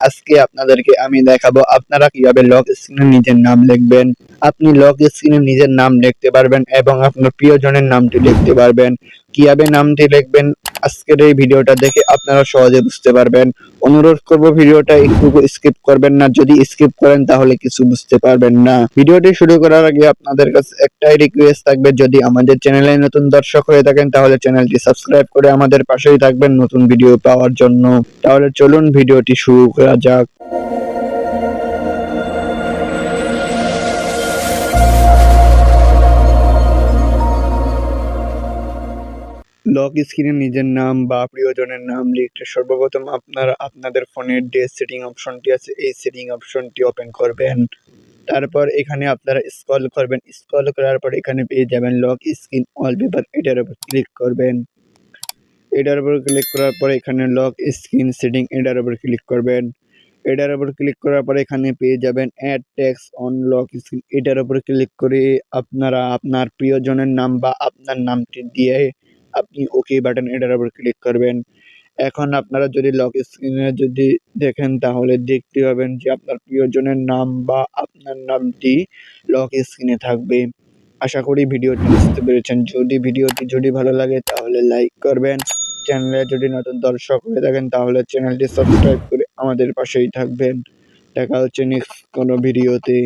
আজকে আপনাদেরকে আমি দেখাবো আপনারা কীভাবে লক স্ক্রিনে নিজের নাম লিখবেন। আপনি লক স্ক্রিনে নিজের নাম লিখতে পারবেন এবং আপনার প্রিয়জনের নামটি লিখতে পারবেন। কীভাবে নামটি লিখবেন? আজকের এই ভিডিওটা দেখে আপনারা সহজে বুঝতে পারবেন। অনুরোধ করব ভিডিওটা একটু স্কিপ করবেন না। যদি স্কিপ করেন তাহলে কিছু বুঝতে পারবেন না। ভিডিওটি শুরু করার আগে আপনাদের কাছে একটাই রিকোয়েস্ট থাকবে, যদি আমাদের চ্যানেলে নতুন দর্শক হয়ে থাকেন তাহলে চ্যানেলটি সাবস্ক্রাইব করে আমাদের পাশেই থাকবেন নতুন ভিডিও পাওয়ার জন্য। তাহলে চলুন ভিডিওটি শুরু করা যাক। লক স্ক্রিনে নিজের নাম বা প্রিয়জনের নাম লিখতে সর্বপ্রথম আপনারা, আপনাদের ফোনের যে সেটিং অপশনটি আছে, এই সেটিং অপশনটি ওপেন করবেন। তারপর এখানে আপনারা স্ক্রল করবেন। স্ক্রল করার পর এখানে পেয়ে যাবেন লক স্ক্রিন ওয়ালপেপার এটার উপর ক্লিক করবেন। এটার উপর ক্লিক করার পর এখানে লক স্ক্রিন সেটিং এটার উপর ক্লিক করবেন। এটার উপর ক্লিক করার পর এখানে পেয়ে যাবেন add tasks on lock screen এটার উপর ক্লিক করে আপনারা আপনার প্রিয়জনের নাম বা আপনার নামটি দিয়ে আপনি ওকে বাটন এটার উপর ক্লিক করবেন। এখন আপনারা যদি লক স্ক্রিনে যদি দেখেন, তাহলে দেখতে পাবেন যে আপনার প্রিয়জনের নাম বা আপনার নামটি লক স্ক্রিনে থাকবে। আশা করি ভিডিওটি বুঝতে পেরেছেন। যদি ভিডিওটি যদি ভালো লাগে, তাহলে লাইক করবেন। চ্যানেলে যদি নতুন দর্শক হয়ে থাকেন, তাহলে চ্যানেলটি সাবস্ক্রাইব করে আমাদের পাশেই থাকবেন। দেখা হচ্ছে নেক্সট কোনো ভিডিওতে।